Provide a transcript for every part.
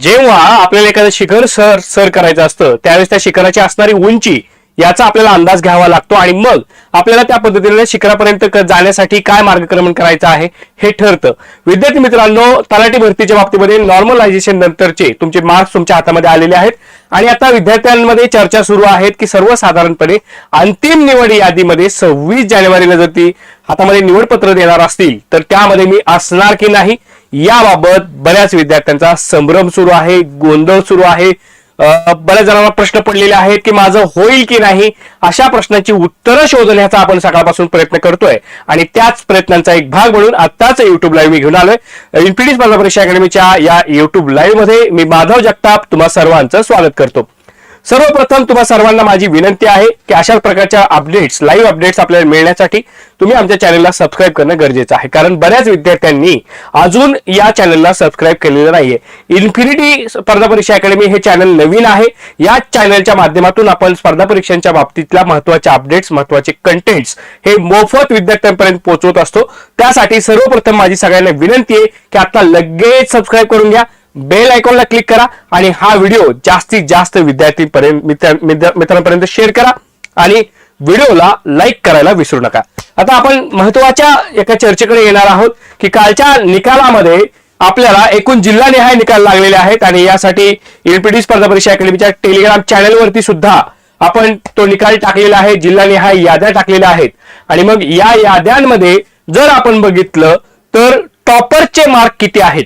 जेव्हा आपल्याला एखादं शिखर सर सर करायचं असतं त्यावेळेस त्या शिखराची असणारी उंची याचा आपल्याला अंदाज घ्यावा लागतो आणि मग आपल्याला त्या पद्धतीने शिखरापर्यंत जाण्यासाठी काय मार्गक्रमण करायचं आहे हे ठरतं. विद्यार्थी मित्रांनो तलाठी भरतीच्या बाबतीमध्ये नॉर्मलायझेशन नंतरचे तुमचे मार्क्स तुमच्या हातामध्ये आलेले आहेत. आणि आता विद्यार्थ्यांमध्ये चर्चा सुरू आहेत की सर्वसाधारणपणे अंतिम निवड यादीमध्ये सव्वीस जानेवारीला जर ती हातामध्ये निवडपत्र देणार असतील तर त्यामध्ये मी असणार की नाही? याबाबत बऱ्याच विद्यार्थ्यांचा संभ्रम सुरू आहे गोंधळ सुरू आहे. बऱ्याच जणांना प्रश्न पडलेले आहेत की माझं होईल की नाही? अशा प्रश्नांची उत्तरं शोधण्याचा आपण सकाळपासून प्रयत्न करतोय. आणि त्याच प्रयत्नांचा एक भाग म्हणून आत्ताच युट्यूब लाईव्ह मी घेऊन आलोय. इन्फिनिटी स्पर्धा परीक्षा अकॅडमीच्या या युट्यूब लाईव्हमध्ये मी माधव जगताप तुम्हा सर्वांचं स्वागत करतो. सर्वप्रथम तुम्हा सर्वांना माझी विनंती आहे की अशा प्रकारच्या अपडेट्स लाईव्ह अपडेट्स आपल्याला मिळण्यासाठी तुम्ही आमच्या चॅनलला सबस्क्राईब करणं गरजेचं आहे. कारण बऱ्याच विद्यार्थ्यांनी अजून या चॅनलला सबस्क्राईब केलेलं नाहीये. इन्फिनिटी स्पर्धा परीक्षा अकॅडमी हे चॅनल नवीन आहे. या चॅनलच्या माध्यमातून आपण स्पर्धा परीक्षांच्या बाबतीतल्या महत्त्वाच्या अपडेट्स महत्त्वाचे कंटेंट्स हे मोफत विद्यार्थ्यांपर्यंत पोहोचवत असतो. त्यासाठी सर्वप्रथम माझी सगळ्यांना विनंती आहे की आता लगेच सबस्क्राईब करून घ्या. बेल आयकॉनला क्लिक करा आणि हा व्हिडिओ जास्तीत जास्त विद्यार्थीपर्यंत मित्रांपर्यंत शेअर करा आणि व्हिडिओला लाईक करायला विसरू नका. आता आपण महत्त्वाच्या एका चर्चेकडे येणार आहोत की कालच्या निकालामध्ये आपल्याला एकूण जिल्हानिहाय निकाल लागलेले आहेत आणि यासाठी एलपीडी स्पर्धा परीक्षा अकॅडमीच्या टेलिग्राम चॅनलवरती सुद्धा आपण तो निकाल टाकलेला आहे जिल्हानिहाय याद्या टाकलेल्या आहेत. आणि मग या याद्यांमध्ये जर आपण बघितलं तर टॉपरचे मार्क किती आहेत?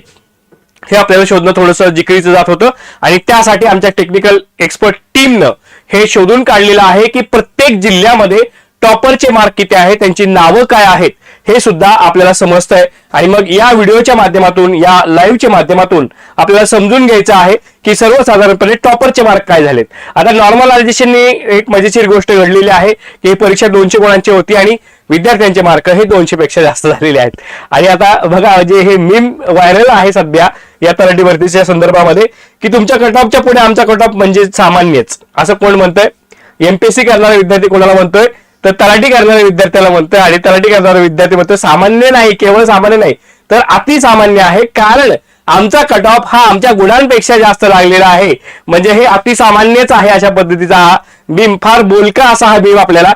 हे आपल्याला शोधणं थोडंसं जिकरीचं जात होतं. आणि त्यासाठी आमच्या टेक्निकल एक्सपर्ट टीमनं हे शोधून काढलेलं आहे की प्रत्येक जिल्ह्यामध्ये टॉपरचे मार्क किती आहेत त्यांची नावं काय आहेत. हे सुद्धा आपल्याला समजतंय. आणि मग या व्हिडिओच्या माध्यमातून या लाईव्हच्या माध्यमातून आपल्याला समजून घ्यायचं आहे की सर्वसाधारणपणे टॉपरचे मार्क काय झालेत. आता नॉर्मलायझेशनने एक मजेशीर गोष्ट घडलेली आहे की ही परीक्षा दोनशे गुणांची होती आणि विद्यार्थ्यांचे मार्क हे दोनशे पेक्षा जास्त झालेले आहेत. आणि आता बघा जे हे मीम व्हायरल आहे सध्या या तलाठी भरतीच्या संदर्भामध्ये की तुमच्या कटऑफच्या पुढे आमचा कटऑफ म्हणजे सामान्यच. असं कोण म्हणतंय? एमपीएससी करणारा विद्यार्थी कोणाला म्हणतोय? तर तलाठी करणाऱ्या विद्यार्थ्याला म्हणतोय आणि तलाठी करणारा विद्यार्थी म्हणतोय सामान्य नाही केवळ सामान्य नाही तर अतिसामान्य आहे. कारण आमचा कट ऑफ हा आमच्या गुणांपेक्षा जास्त लागलेला आहे. म्हणजे हे अतिसामान्यच आहे अशा पद्धतीचा हा बीम फार बोलका असा हा बीम आपल्याला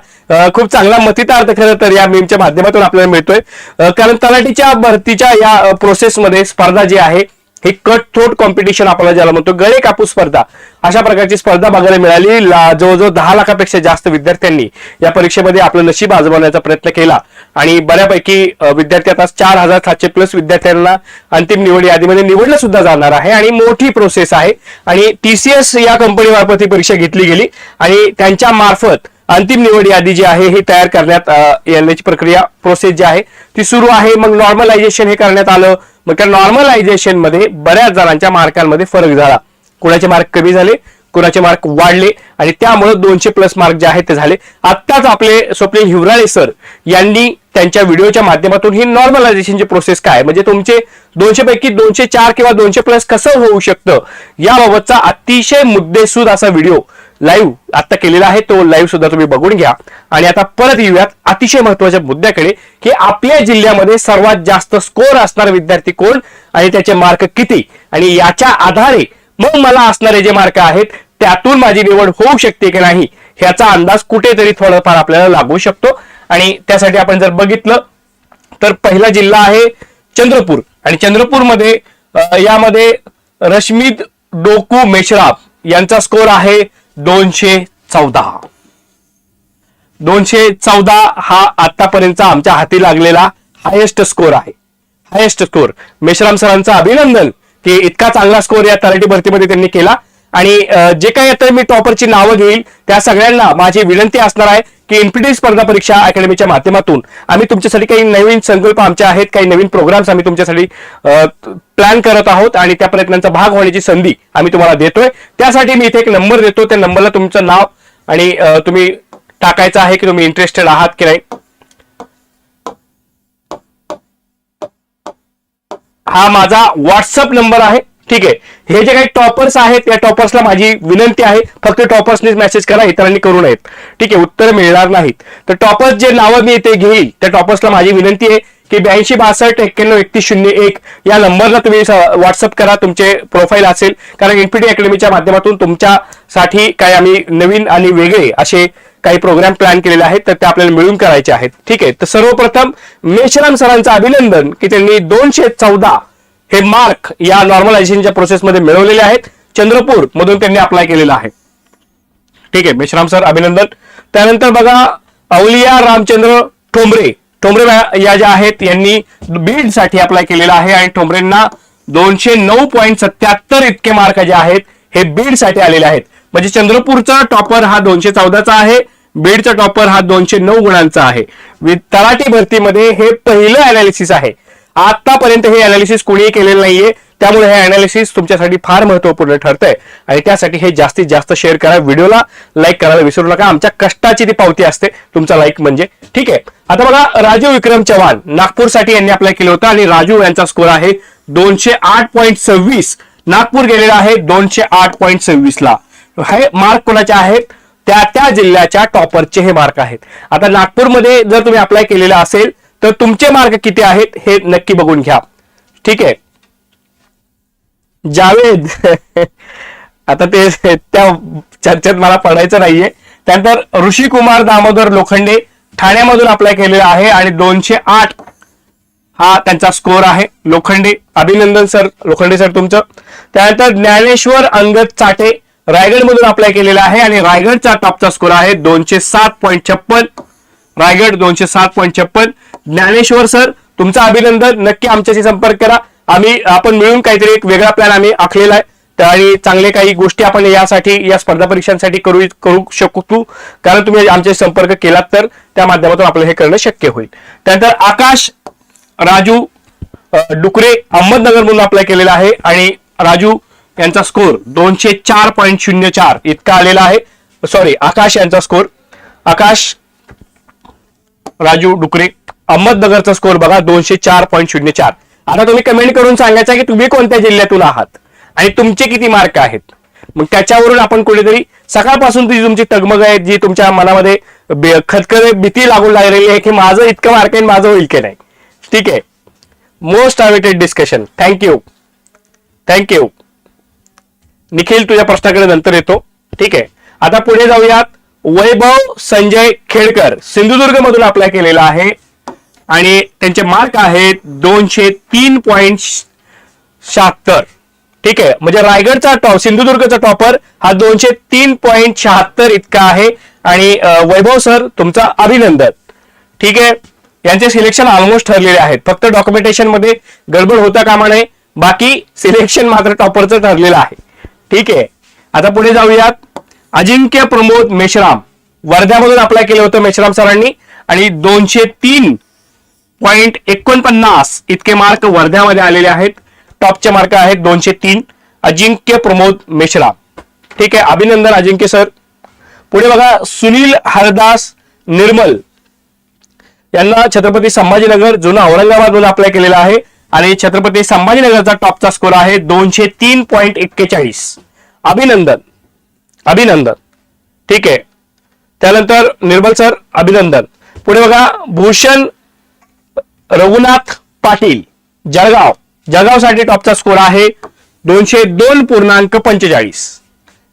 खूप चांगला मतितार्थ खरं तर या बीमच्या माध्यमातून आपल्याला मिळतोय. कारण तलाठीच्या भरतीच्या या प्रोसेसमध्ये स्पर्धा जी आहे हे कट थ्रोट कॉम्पिटिशन आपल्याला ज्याला म्हणतो गळे कापूस स्पर्धा. अशा प्रकारची स्पर्धा बघायला मिळाली. ला- जवळजवळ दहा लाखापेक्षा जास्त विद्यार्थ्यांनी या परीक्षेमध्ये आपलं नशीब आजमावण्याचा प्रयत्न केला. आणि बऱ्यापैकी विद्यार्थी आता चार हजार सातशे प्लस विद्यार्थ्यांना अंतिम निवड यादीमध्ये निवडलं सुद्धा जाणार आहे. आणि मोठी प्रोसेस आहे. आणि टीसीएस या कंपनीमार्फत ही परीक्षा घेतली गेली. आणि त्यांच्या मार्फत अंतिम निवड यादी जी आहे ही तयार करण्यात येण्याची प्रक्रिया प्रोसेस जी आहे ती सुरू आहे. मग नॉर्मलायझेशन हे करण्यात आलं. मग त्या नॉर्मलायझेशनमध्ये बऱ्याच जणांच्या मार्कांमध्ये फरक झाला. कुणाचे मार्क कमी झाले कुणाचे मार्क वाढले आणि त्यामुळे दोनशे प्लस मार्क जे आहेत ते झाले. आत्ताच आपले स्वप्नील हिवराळे सर यांनी त्यांच्या व्हिडिओच्या माध्यमातून ही नॉर्मलायझेशनची प्रोसेस काय म्हणजे तुमचे दोनशे पैकी दोनशे चार किंवा दोनशे प्लस कसं होऊ शकतं? याबाबतचा अतिशय मुद्देसूद असा व्हिडिओ लाईव्ह आता केलेला आहे तो लाईव्ह सुद्धा तुम्ही बघून घ्या. आणि आता परत येऊयात अतिशय महत्त्वाच्या मुद्द्याकडे की आपल्या जिल्ह्यामध्ये सर्वात जास्त स्कोर असणार विद्यार्थी कोण आणि त्याचे मार्क किती? आणि याच्या आधारे मग मला असणारे जे मार्क आहेत त्यातून माझी निवड होऊ शकते की नाही ह्याचा अंदाज कुठेतरी थोडाफार आपल्याला लागू शकतो. आणि त्यासाठी आपण जर बघितलं तर पहिला जिल्हा आहे चंद्रपूर. आणि चंद्रपूरमध्ये यामध्ये रश्मीद डोकू मेश्राफ यांचा स्कोर आहे दोनशे चौदा. दोनशे चौदा हा आतापर्यंतचा आमच्या हाती लागलेला हायेस्ट स्कोर आहे. हायेस्ट स्कोर मेश्राम सरांचं अभिनंदन की इतका चांगला स्कोर या तलाठी भरतीमध्ये त्यांनी केला. आणि जे काही आता मी टॉपरची नावं घेईल त्या सगळ्यांना माझी विनंती असणार आहे की एनपीटी स्पर्धा परीक्षा अकॅडमीच्या माध्यमातून आम्ही तुमच्यासाठी काही नवीन संकल्प आमच्या आहेत काही नवीन प्रोग्राम्स आम्ही तुमच्यासाठी प्लॅन करत आहोत आणि त्या प्रयत्नांचा भाग होण्याची संधी आम्ही तुम्हाला देतोय. त्यासाठी मी इथे एक नंबर देतो. त्या नंबरला तुमचं नाव आणि तुम्ही टाकायचं आहे की तुम्ही इंटरेस्टेड आहात की नाही. हा माझा व्हॉट्सअप नंबर आहे. ठीक आहे. हे जे काही टॉपर्स आहेत या टॉपर्सला माझी विनंती आहे फक्त टॉपर्सनीच मेसेज करा इतरांनी करू नयेत. ठीक आहे उत्तर मिळणार नाहीत. तर टॉपर्स जे नावं मी ते घेईल त्या टॉपर्सला माझी विनंती आहे की ब्याऐंशी बासष्ट एक्क्याण्णव एकतीस शून्य एक या नंबरला तुम्ही व्हॉट्सअप करा तुमचे प्रोफाईल असेल. कारण एनपीटी अकॅडमीच्या माध्यमातून तुमच्यासाठी काही आम्ही नवीन आणि वेगळे असे काही प्रोग्राम प्लॅन केलेले आहेत तर ते आपल्याला मिळून करायचे आहेत. ठीक आहे तर सर्वप्रथम मेशराम सरांचं अभिनंदन की त्यांनी दोनशे चौदा हे मार्क या नॉर्मलायझेशनच्या प्रोसेसमध्ये मिळवलेले आहेत. चंद्रपूर मधून त्यांनी अप्लाय केलेलं आहे. ठीक आहे मेश्राम सर अभिनंदन. त्यानंतर बघा अवलिया रामचंद्र ठोंबरे. ठोंबरे या ज्या आहेत यांनी बीडसाठी अप्लाय केलेला आहे आणि ठोंबरेंना दोनशे नऊ पॉईंट सत्याहत्तर इतके मार्क जे आहेत हे बीडसाठी आलेले आहेत. म्हणजे चंद्रपूरचा टॉपर हा दोनशे चौदाचा आहे बीडचा टॉपर हा दोनशे नऊ गुणांचा आहे. तलाठी भरतीमध्ये हे पहिलं अनालिसिस आहे. आतापर्यंत हे अनालिसिस कोणीही केलेलं नाहीये. त्यामुळे हे अनालिसिस तुमच्यासाठी फार महत्त्वपूर्ण ठरतंय. आणि त्यासाठी हे जास्तीत जास्त शेअर करा. व्हिडिओला लाईक करायला विसरू नका. आमच्या कष्टाची ती पावती असते. तुमचा लाईक म्हणजे ठीक आहे. आता बघा राजू विक्रम चव्हाण नागपूरसाठी यांनी अप्लाय केलं होतं. आणि राजू यांचा स्कोर आहे दोनशे आठ पॉईंट सव्वीस. नागपूर गेलेला आहे दोनशे आठ पॉईंट सव्वीस ला. हे मार्क कोणाचे आहेत? त्या त्या जिल्ह्याच्या टॉपरचे हे मार्क आहेत. आता नागपूरमध्ये जर तुम्ही अप्लाय केलेला असेल तर तुमचे मार्क किती आहेत हे नक्की बघून घ्या. ठीक आहे? जावेद आता ते त्या चर्चेत मला पडायचं नाहीये. त्यानंतर ऋषी कुमार दामोदर लोखंडे ठाण्यामधून अप्लाय केलेला आहे आणि दोनशे आठ हा त्यांचा स्कोर आहे. लोखंडे अभिनंदन सर लोखंडे सर तुमचं. त्यानंतर ज्ञानेश्वर अंगद चाटे रायगडमधून अप्लाय केलेला आहे आणि रायगडचा टॉपचा स्कोर आहे दोनशे सात पॉईंट छप्पन. रायगड दोनशे सात पॉईंट छप्पन. ज्ञानेश्वर सर तुमचं अभिनंदन. नक्की आमच्याशी संपर्क करा. आम्ही आपण मिळून काहीतरी एक वेगळा प्लॅन आम्ही आखलेला आहे. आणि चांगले काही गोष्टी आपण यासाठी या स्पर्धा परीक्षांसाठी करू करू शकतो कारण तुम्ही आमच्याशी संपर्क केलात तर त्या माध्यमातून आपलं हे करणं शक्य होईल. त्यानंतर आकाश राजू डुकरे अहमदनगर मधून अप्लाय केलेला आहे. आणि राजू यांचा स्कोर दोनशे चार पॉईंट शून्य चार इतका आलेला आहे. सॉरी आकाश यांचा स्कोर आकाश राजू डुकरे अहमदनगरचा स्कोर बघा दोनशे चार पॉईंट शून्य चार. आता तुम्ही कमेंट करून सांगायचं की तुम्ही कोणत्या जिल्ह्यातून आहात? आणि तुमचे किती मार्क आहेत? मग त्याच्यावरून आपण कुठेतरी सकाळपासून ती तुमची तगमग आहे जी तुमच्या मनामध्ये बे- खतखत भीती लागून लागलेली आहे की माझं इतकं मार्क आहे माझं होईल की नाही? ठीक आहे? Most awaited discussion thank you thank you Nikhil तुझ्या प्रश्नाकडे नंतर येतो. ठीक आहे? आता पुढे जाऊयात. वैभव संजय खेडकर सिंधुदुर्ग मधून अप्लाय केलेला आहे. आणि त्यांचे मार्क आहेत दोनशे तीन पॉईंट शहात्तर. ठीक आहे? म्हणजे रायगडचा टॉप सिंधुदुर्गचा टॉपर हा दोनशे तीन पॉईंट शहात्तर इतका आहे. आणि वैभव सर तुमचा अभिनंदन. ठीक आहे? यांचे सिलेक्शन ऑलमोस्ट ठरलेले आहेत. फक्त डॉक्युमेंटेशनमध्ये गडबड होता कामा नये. बाकी सिलेक्शन मात्र टॉपरचं ठरलेलं आहे. ठीक आहे? आता पुढे जाऊयात. अजिंक्य प्रमोद मेश्राम. वर्ध्यामधून अप्लाय केलं होतं मेश्राम सरांनी. आणि दोनशे तीन पॉईंट एकोणपन्नास इतके मार्क वर्ध्यामध्ये आलेले आहेत. टॉपचे मार्क आहेत दोनशे तीन. अजिंक्य प्रमोद मिश्रा ठीक आहे अभिनंदन अजिंक्य सर. पुढे बघा सुनील हरदास निर्मल. यांना छत्रपती संभाजीनगर जुना औरंगाबाद अप्लाय केलेला आहे. आणि छत्रपती संभाजीनगरचा टॉपचा स्कोर आहे दोनशे तीन पॉईंट एक्केचाळीस. अभिनंदन. अभिनंदन. ठीक आहे. त्यानंतर निर्मल सर अभिनंदन. पुढे बघा भूषण रघुनाथ पाटील जळगाव. जळगावसाठी टॉपचा स्कोर आहे दोनशे दोन पूर्णांक पंचेचाळीस.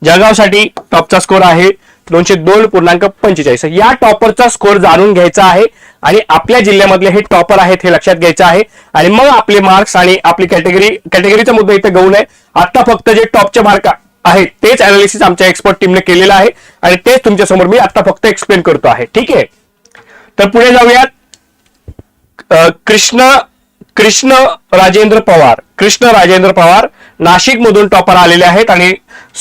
जळगावसाठी टॉपचा स्कोर आहे दोनशे दोन पूर्णांक पंचेचाळीस. या टॉपरचा स्कोर जाणून घ्यायचा आहे आणि आपल्या जिल्ह्यामधले हे टॉपर आहेत हे लक्षात घ्यायचं आहे. आणि मग आपले मार्क्स आणि आपली कॅटेगरी कॅटेगरीचा मुद्दा इथे गौण आहे. आता फक्त जे टॉपचे मार्क आहेत तेच अनालिसिस आमच्या एक्सपर्ट टीमने केलेलं आहे. आणि तेच तुमच्यासमोर मी आता फक्त एक्सप्लेन करतो आहे. ठीक आहे? तर पुढे जाऊयात. कृष्ण कृष्ण राजेंद्र पवार कृष्ण राजेंद्र पवार नाशिक मधून टॉपर आलेले आहेत आणि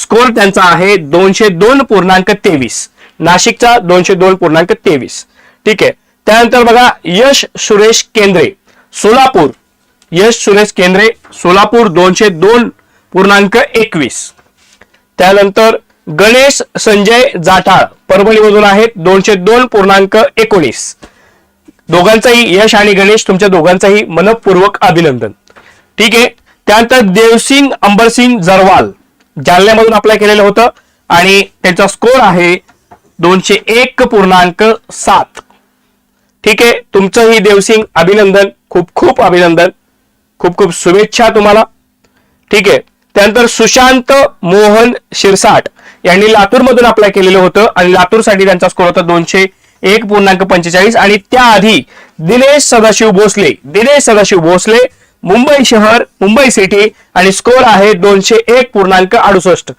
स्कोर त्यांचा आहे दोनशे दोन पूर्णांक तेवीस. नाशिकचा दोनशे दोन पूर्णांक तेवीस. ठीक आहे. त्यानंतर बघा यश सुरेश केंद्रे सोलापूर. यश सुरेश केंद्रे सोलापूर दोनशे दोन पूर्णांक एकवीस. त्यानंतर गणेश संजय जाठाळ परभणीमधून आहेत दोनशे दोन पूर्णांक एकोणीस. दोघांचाही यश आणि गणेश तुमच्या दोघांचाही मनपूर्वक अभिनंदन. ठीक आहे? त्यानंतर देवसिंग अंबरसिंग जरवाल. जालन्यामधून अप्लाय केलेलं होतं आणि त्यांचा स्कोर आहे दोनशे एक पूर्णांक सात. ठीक आहे? तुमचंही देवसिंग अभिनंदन. खूप खूप अभिनंदन. खूप खूप शुभेच्छा तुम्हाला. ठीक आहे? त्यानंतर सुशांत मोहन शिरसाट यांनी लातूरमधून अप्लाय केलेलं होतं आणि लातूरसाठी त्यांचा स्कोर होता दोनशे एक पूर्णांक पंचेचाळीस आणि त्याआधी दिनेश सदाशिव भोसले दिनेश सदाशिव भोसले मुंबई शहर मुंबई सिटी आणि स्कोर आहे दोनशे एक पूर्णांक अडुसष्ट.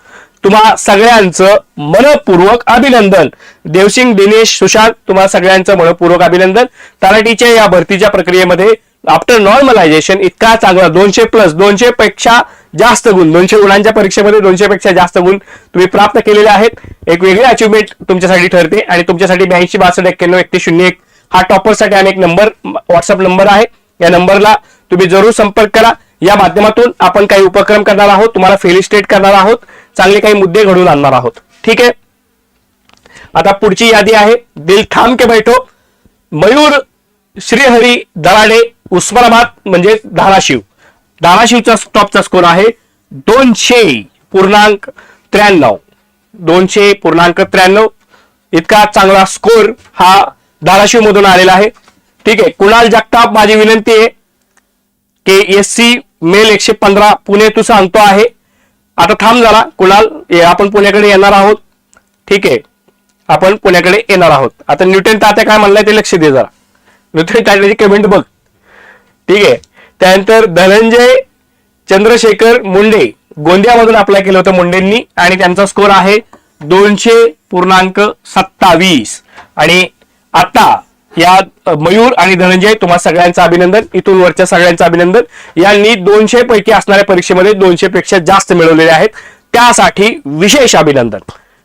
तुम्हा सगळ्यांचं मनपूर्वक अभिनंदन. देवसिंग दिनेश सुशांत तुम्हा सगळ्यांचं मनपूर्वक अभिनंदन. तलाठीच्या या भरतीच्या प्रक्रियेमध्ये आफ्टर नॉर्मलायझेशन इतका चांगला. दोनशे प्लस दोनशे पेक्षा जास्त गुण. दोनशे गुणांच्या परीक्षेमध्ये दोनशे पेक्षा जास्त गुण तुम्ही प्राप्त केलेले आहेत. एक वेगळी अचिव्हमेंट तुमच्यासाठी ठरते आणि तुमच्यासाठी ब्याऐंशी बासष्ट एक्क्याण्णव एकतीस शून्य एक. हा टॉपरसाठी अनेक नंबर व्हॉट्सअप नंबर आहे. या नंबरला तुम्ही जरूर संपर्क करा. या माध्यमातून आपण काही उपक्रम करणार आहोत. तुम्हाला फेलिस्टेट करणार आहोत. चांगले काही मुद्दे घडून आणणार आहोत. ठीक आहे? आता पुढची यादी आहे. दिल थांब के बैठो. मयूर श्रीहरी दराडे उस्मानाबाद म्हणजे धाराशिव. धाराशिवचा टॉपचा स्कोर आहे दोनशे पूर्णांक त्र्याण्णव. दोनशे पूर्णांक त्र्याण्णव. इतका चांगला स्कोर हा धाराशिव मधून आलेला आहे. ठीक आहे कुणाल जगताप माझी विनंती आहे. की एस सी मेल एकशे पंधरा पुणे तू सांगतो आहे. आता थांब जरा कुणाल आपण पुण्याकडे येणार आहोत. ठीक आहे आपण पुण्याकडे येणार आहोत. आता न्यूटन तात्या काय म्हणलंय ते लक्ष दे जरा. न्यूटन तात्याची कमेंट बघ. ठीक आहे. त्यानंतर धनंजय चंद्रशेखर मुंडे. गोंदियामधून अप्लाय केलं होतं मुंडेंनी आणि त्यांचा स्कोर आहे दोनशे पूर्णांक सत्तावीस. आणि आता या मयूर आणि धनंजय तुम्हा सगळ्यांचं अभिनंदन. इथून वरच्या सगळ्यांचं अभिनंदन. यांनी दोनशे पैकी असणाऱ्या परीक्षेमध्ये दोनशे पेक्षा जास्त मिळवलेले आहेत. त्यासाठी विशेष अभिनंदन.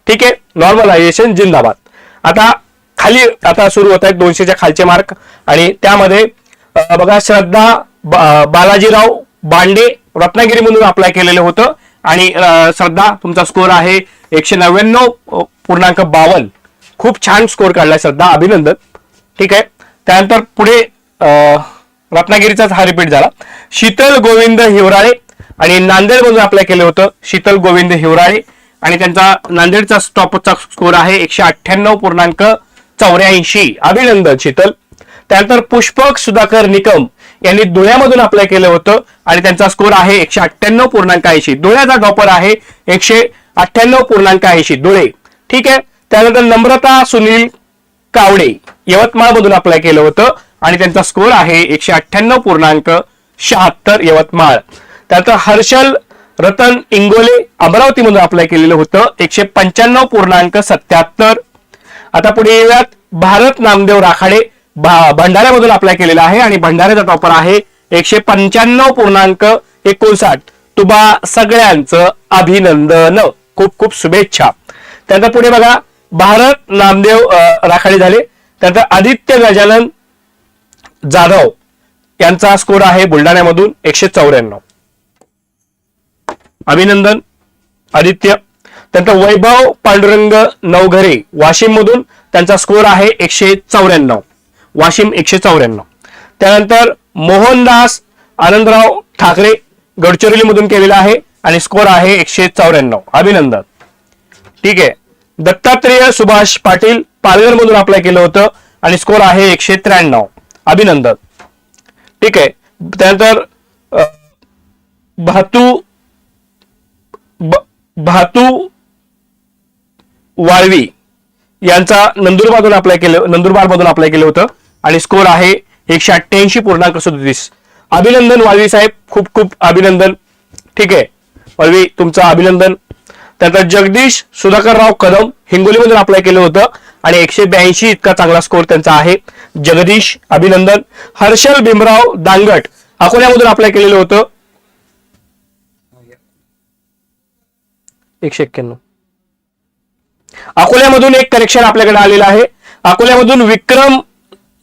ठीक आहे? नॉर्मलायझेशन जिंदाबाद. आता खाली आता सुरू होत आहेत दोनशेच्या खालचे मार्क आणि त्यामध्ये बघा श्रद्धा बा- बालाजीराव बांडे रत्नागिरीमधून अप्लाय केलेलं होतं. आणि श्रद्धा तुमचा स्कोर आहे एकशे नव्याण्णव पूर्णांक बावन्न. खूप छान स्कोर काढला श्रद्धा अभिनंदन. ठीक आहे? त्यानंतर पुढे रत्नागिरीचाच हा रिपीट झाला. शीतल गोविंद हिवराळे आणि नांदेडमधून अप्लाय केलं होतं शीतल गोविंद हिवराळे. आणि त्यांचा नांदेडचा स्टॉपचा स्कोर आहे एकशे अठ्ठ्याण्णव पूर्णांक चौऱ्याऐंशी. अभिनंदन शीतल. त्यानंतर पुष्पक सुधाकर निकम यांनी धुळ्यामधून अप्लाय केलं होतं आणि त्यांचा स्कोर आहे एकशे अठ्ठ्याण्णव पूर्णांक ऐंशी. धुळ्याचा टॉपर आहे एकशे अठ्ठ्याण्णव पूर्णांक ऐंशी. धुळे ठीक आहे? त्यानंतर नम्रता सुनील कावडे यवतमाळ मधून अप्लाय केलं होतं आणि त्यांचा स्कोर आहे एकशे अठ्ठ्याण्णव पूर्णांक शहात्तर यवतमाळ. त्यानंतर हर्षल रतन इंगोले अमरावतीमधून अप्लाय केलेलं होतं एकशे पंच्याण्णव पूर्णांक सत्याहत्तर. आता पुढे येऊयात भारत नामदेव राखाडे भंडाऱ्यामधून अप्लाय केलेला आहे आणि भंडाऱ्याचा टॉपर आहे एकशे पंच्याण्णव पूर्णांक एकोणसाठ. तुबा सगळ्यांचं अभिनंदन. खूप खूप शुभेच्छा. त्यानंतर पुढे बघा भारत नामदेव अं, राखाडे झाले. त्यानंतर आदित्य गजानन जाधव यांचा स्कोर आहे बुलढाण्यामधून एकशे चौऱ्याण्णव. अभिनंदन आदित्य. त्यानंतर वैभव पांडुरंग नवघरे वाशिम मधून त्यांचा स्कोर आहे एकशे चौऱ्याण्णव. वाशिम एकशे चौऱ्याण्णव. त्यानंतर मोहनदास आनंदराव ठाकरे गडचिरोलीमधून केलेला आहे आणि स्कोर आहे एकशे चौऱ्याण्णव. अभिनंदन. ठीक आहे. दत्तात्रेय सुभाष पाटील पालघरमधून अप्लाय केलं होतं आणि स्कोर आहे एकशे त्र्याण्णव. अभिनंदन. ठीक आहे. त्यानंतर भातू भातू वाळवी यांचा नंदुरबारमधून अप्लाय केलं नंदुरबार मधून अप्लाय केलं होतं. आणि स्कोर आहे एकशे अठ्ठ्याऐंशी पूर्णांक सदतीस. अभिनंदन वाळवी साहेब. खूप खूप अभिनंदन. ठीक आहे. वाळवी तुमचं अभिनंदन. त्यानंतर जगदीश सुधाकरराव कदम हिंगोलीमधून अप्लाय केलं होतं आणि एकशे ब्याऐंशी इतका चांगला स्कोर त्यांचा आहे. जगदीश अभिनंदन. हर्षल भीमराव दांगट अकोल्यामधून अप्लाय केलेलं होतं. एकशे एक्क्याण्णव. अकोल्यामधून एक कनेक्शन आपल्याकडे आलेलं आहे. अकोल्यामधून विक्रम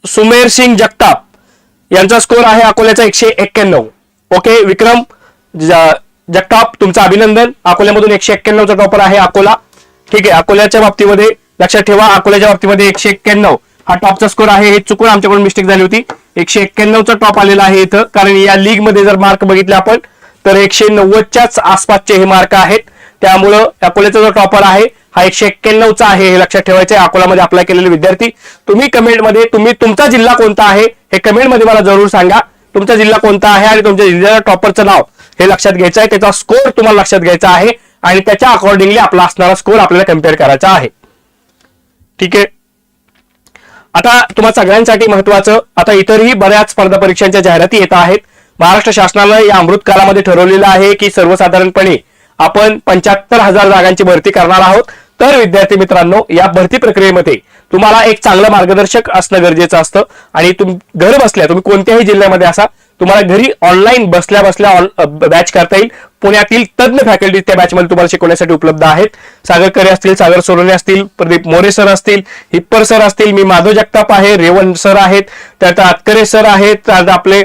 सुमेर सिंग जगताप यांचा स्कोर आहे अकोल्याचा एकशे एक्क्याण्णव. ओके विक्रम जगताप तुमचं अभिनंदन. अकोल्यामधून एकशे एक्क्याण्णवचा टॉपर आहे अकोला. ठीक आहे अकोल्याच्या बाबतीमध्ये लक्षात ठेवा अकोल्याच्या बाबतीमध्ये एकशे एक्क्याण्णव. हा टॉपचा स्कोर आहे हे चुकून आमच्याकडून मिस्टेक झाली होती. एकशे एक्क्याण्णवचा टॉप आलेला आहे इथं. कारण या लीगमध्ये जर मार्क बघितले आपण तर एकशे नव्वदच्याच आसपासचे हे मार्क आहेत. त्यामुळं अकोल्याचा जो टॉपर आहे हा एकशे एक्क्याण्णवचा आहे हे लक्षात ठेवायचं आहे अकोल्यामध्ये अप्लाय केलेले विद्यार्थी तुम्ही कमेंटमध्ये तुम्ही तुमचा जिल्हा कोणता आहे हे कमेंटमध्ये मला जरूर सांगा. तुमचा जिल्हा कोणता आहे आणि तुमच्या जिल्ह्याच्या टॉपरचं नाव हे लक्षात घ्यायचं आहे. त्याचा स्कोर तुम्हाला लक्षात घ्यायचा आहे आणि त्याच्या अकॉर्डिंगली आपला असणारा स्कोर आपल्याला कंपेअर करायचा आहे. ठीक आहे? आता तुम्हाला सगळ्यांसाठी महत्वाचं आता इतरही बऱ्याच स्पर्धा परीक्षांच्या जाहिराती येत आहेत. महाराष्ट्र शासनानं या अमृत कालामध्ये ठरवलेलं आहे की सर्वसाधारणपणे आपण पंच्याहत्तर हजार जागांची भरती करणार आहोत. तर विद्यार्थी मित्रांनो या भरती प्रक्रियेमध्ये तुम्हाला एक चांगलं मार्गदर्शक असणं गरजेचं असतं. आणि तुम घर बसल्या तुम्ही कोणत्याही जिल्ह्यामध्ये असा तुम्हाला घरी ऑनलाईन बसल्या बसल्या बॅच करता येईल. पुण्यातील तज्ज्ञ फॅकल्टी त्या बॅचमध्ये तुम्हाला शिकवण्यासाठी उपलब्ध आहेत. सागर करे असतील सागर सोनवणे असतील प्रदीप मोरे सर असतील हिप्पर सर असतील मी माधव जगताप आहे रेवण सर आहेत त्यात आतकरे सर आहेत त्यात आपले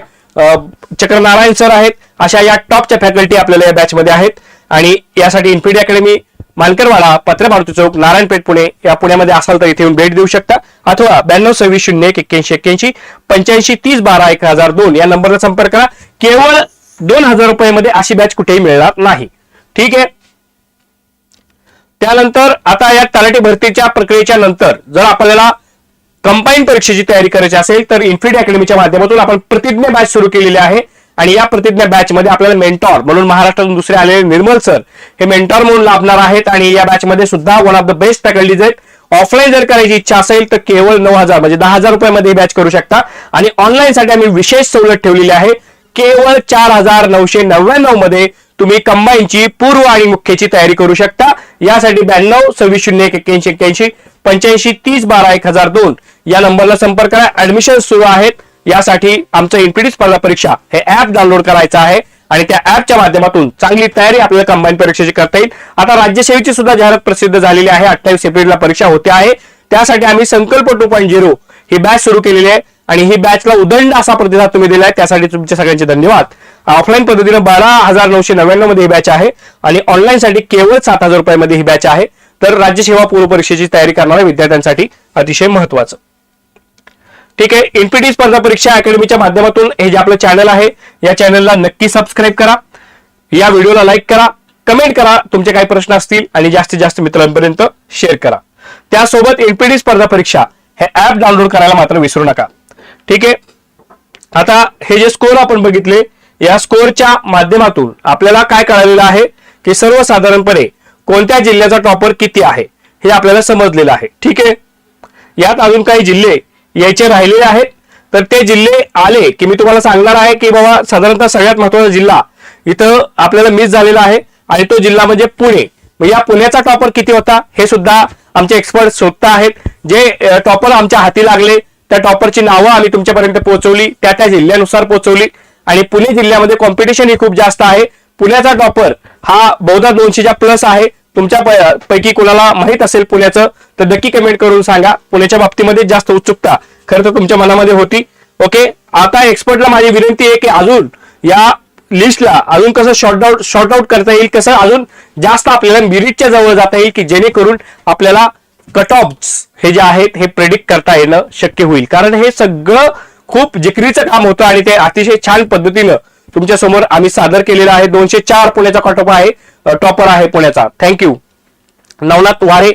चक्रनारायण सर आहेत. अशा या टॉपच्या फॅकल्टी आपल्याला या बॅचमध्ये आहेत. आणि यासाठी इन्फिडी अकॅडमी मालकरवाडा पत्र मारुती चौक नारायणपेठ पुणे या पुण्यामध्ये असाल तर इथे येऊन भेट देऊ शकता. अथवा ब्याण्णव सव्वीस शून्य एक एक्क्याऐंशी एक्क्याऐंशी पंच्याऐंशी तीस बारा एक हजार दोन या नंबरला संपर्क करा. केवळ दोन हजार रुपयामध्ये अशी बॅच कुठेही मिळणार नाही. ठीक आहे? त्यानंतर आता या तलाठी भरतीच्या प्रक्रियेच्या नंतर जर आपल्याला कंबाईन परीक्षेची तयारी करायची असेल तर इन्फिड अकॅडमीच्या माध्यमातून आपण प्रतिज्ञा बॅच सुरू केलेली आहे. आणि या प्रतिज्ञा बॅच मध्ये आपल्याला मेंटॉर म्हणून महाराष्ट्रातून दुसरे आलेले निर्मल सर हे मेंटॉर म्हणून लाभणार आहेत आणि या बॅच मध्ये सुद्धा one of the best faculties आहेत. ऑफलाईन जर करायची इच्छा असेल तर केवळ नऊ हजार म्हणजे दहा हजार रुपयामध्ये बॅच करू शकता. आणि ऑनलाईन साठी आम्ही विशेष सवलत ठेवलेली आहे. केवळ चार हजार नऊशे नव्याण्णवमध्ये तुम्ही कंबाईनची पूर्व आणि मुख्यची तयारी करू शकता. यासाठी ब्याण्णव सव्वीस शून्य एक एक्क्याऐंशी एक्क्याऐंशी पंच्याऐंशी तीस बारा एक हजार दोन या नंबरला संपर्क करा. ऍडमिशन सुरू आहेत. यासाठी आमचं एनपीडी स्पर्धा परीक्षा. हे ऍप डाउनलोड करायचं आहे आणि त्या ऍपच्या माध्यमातून चांगली तयारी आपल्याला कंबाईन परीक्षेची करता येईल. आता राज्यसेवेची सुद्धा जाहिरात प्रसिद्ध झालेली आहे. अठ्ठावीस एप्रिलला परीक्षा होते आहे. त्यासाठी आम्ही संकल्प टू पॉईंट झिरो ही बॅच सुरू केलेली आहे आणि ही बॅचला उदंड असा प्रतिसाद तुम्ही दिलाय. त्यासाठी तुमचे सगळ्यांचे धन्यवाद. ऑफलाईन पद्धतीने बारा हजार नऊशे नव्याण्णवमध्ये ही बॅच आहे आणि ऑनलाईन साठी केवळ सात हजार रुपयामध्ये ही बॅच आहे. तर राज्यसेवा पूर्व परीक्षेची तयारी करणाऱ्या विद्यार्थ्यांसाठी अतिशय महत्वाचं. ठीक आहे एमपीटी स्पर्धा परीक्षा अकॅडमीच्या माध्यमातून हे जे आपलं चॅनल आहे या चॅनलला नक्की सबस्क्राईब करा. या व्हिडिओला लाईक करा कमेंट करा तुमचे काही प्रश्न असतील आणि जास्तीत जास्त मित्रांपर्यंत शेअर करा. त्यासोबत एमपीटी स्पर्धा परीक्षा हे ऍप डाउनलोड करायला मात्र विसरू नका. ठीक आहे? आता हे जे स्कोर आपण बघितले या स्कोरच्या माध्यमातून आपल्याला काय कळालेलं आहे? की सर्वसाधारणपणे कोणत्या जिल्ह्याचा टॉपर किती आहे? हे आपल्याला समजलेलं आहे. ठीक आहे? यात अजून काही जिल्हे यायचे राहिलेले आहेत. तर ते जिल्हे आले की मी तुम्हाला सांगणार आहे की बाबा साधारणतः सगळ्यात महत्त्वाचा जिल्हा इथं आपल्याला मिस झालेला आहे आणि तो जिल्हा म्हणजे पुणे. या पुण्याचा टॉपर किती होता? हे सुद्धा आमचे एक्सपर्ट शोधता आहेत. जे टॉपर आमच्या हाती लागले त्या टॉपरची नावं आम्ही तुमच्यापर्यंत पोहोचवली त्या त्या जिल्ह्यानुसार पोहोचवली. आणि पुणे जिल्ह्यामध्ये कॉम्पिटिशन ही खूप जास्त आहे. पुण्याचा टॉपर हा बहुधा दोनशेच्या प्लस आहे. तुमच्या पैकी कोणाला माहीत असेल पुण्याचं तर नक्की कमेंट करून सांगा. पुण्याच्या बाबतीमध्ये जास्त उत्सुकता खरं तर तुमच्या मनामध्ये होती. ओके आता एक्सपर्टला माझी विनंती आहे की अजून या लिस्टला अजून कसं शॉर्ट आउट शॉर्ट आउट करता येईल कसं अजून जास्त आपल्याला मिरिटच्या जवळ जाता येईल की जेणेकरून आपल्याला कट ऑफ हे जे आहेत हे प्रेडिक्ट करता येणं शक्य होईल. कारण हे सगळं खूप जिकरीचं काम होतं आणि ते अतिशय छान पद्धतीनं तुमच्यासमोर आम्ही सादर केलेलं आहे. दोनशे चार पुण्याचा कट आहे. टॉपर आहे पुण्याचा. थँक्यू नवनाथ वारे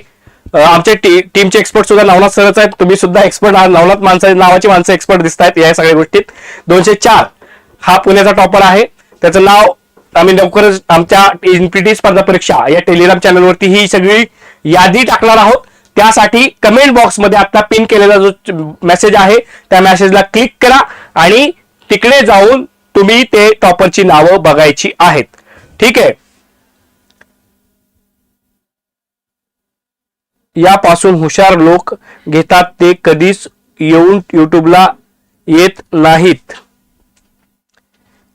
आमच्या आमचे टी- टीमचे एक्सपर्ट सुद्धा नवनाथ सरच आहेत. तुम्ही सुद्धा एक्सपर्ट आहात. नवनाथ माणसं नावाची माणसं एक्सपर्ट दिसत आहेत या सगळ्या गोष्टीत. दोनशे चार हा पुण्याचा टॉपर आहे. त्याचं नाव आम्ही लवकरच आमच्या एनपीटी स्पर्धा परीक्षा या टेलिग्राम चॅनलवरती ही सगळी यादी टाकणार आहोत. त्यासाठी कमेंट बॉक्समध्ये आता पिन केलेला जो मेसेज आहे त्या मेसेजला क्लिक करा आणि तिकडे जाऊन तुम्ही ते टॉपरची नावं बघायची आहेत. ठीक आहे? यापासून हुशार लोक घेतात ते कधीच येऊन युट्यूबला येत नाहीत.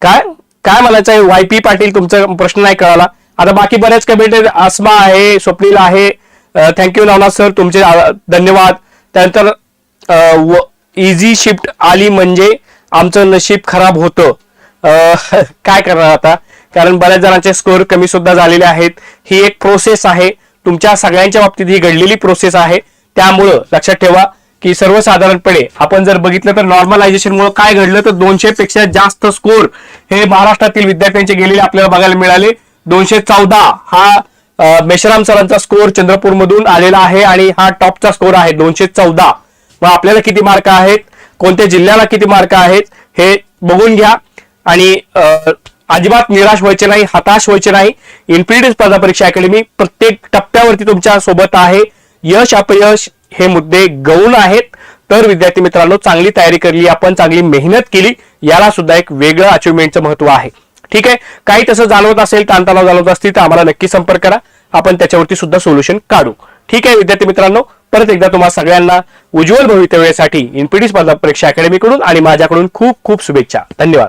काय? काय म्हणायचं आहे? वाय पी पाटील तुमचा प्रश्न नाही कळाला. आता बाकी बरेच कमेंट आसमा आहे स्वप्नील आहे. थँक्यू नवनाथ सर तुमचे धन्यवाद. त्यानंतर इझी शिफ्ट आली म्हणजे आमचं नशीब खराब होतं. काय करणार आता? कारण बऱ्याच जणांचे स्कोअर कमी सुद्धा झालेले आहेत. ही एक प्रोसेस आहे. तुमच्या सगळ्यांच्या बाबतीत ही घडलेली प्रोसेस आहे. त्यामुळं लक्षात ठेवा की सर्वसाधारणपणे आपण जर बघितलं तर नॉर्मलायझेशनमुळे काय घडलं तर दोनशे पेक्षा जास्त स्कोर हे महाराष्ट्रातील विद्यार्थ्यांचे गेलेले आपल्याला बघायला मिळाले. दोनशे चौदा हा मेशराम सरांचा स्कोर चंद्रपूरमधून आलेला आहे आणि हा टॉपचा स्कोर आहे. दोनशे चौदा. मग आपल्याला किती मार्क आहेत? कोणत्या जिल्ह्याला किती मार्क आहेत? हे बघून घ्या. आणि अजिबात निराश व्हायचे नाही हताश व्हायचे नाही. इन्फिनिटी स्पर्धा परीक्षा अकॅडमी प्रत्येक टप्प्यावरती तुमच्यासोबत आहे. यश अपयश हे मुद्दे गौण आहेत. तर विद्यार्थी मित्रांनो चांगली तयारी केली आपण चांगली मेहनत केली याला सुद्धा एक वेगळं अचिव्हमेंटचं महत्त्व आहे. ठीक आहे? काही तसं जाणवत असेल ताणतणाव जाणवत असतील तर आम्हाला नक्की संपर्क करा. आपण त्याच्यावरती सुद्धा सोल्युशन काढू. ठीक आहे विद्यार्थी मित्रांनो? परत एकदा तुम्हाला सगळ्यांना उज्ज्वल भवितव्यासाठी इन्फिनिटी स्पर्धा परीक्षा अकॅडमीकडून आणि माझ्याकडून खूप खूप शुभेच्छा. धन्यवाद.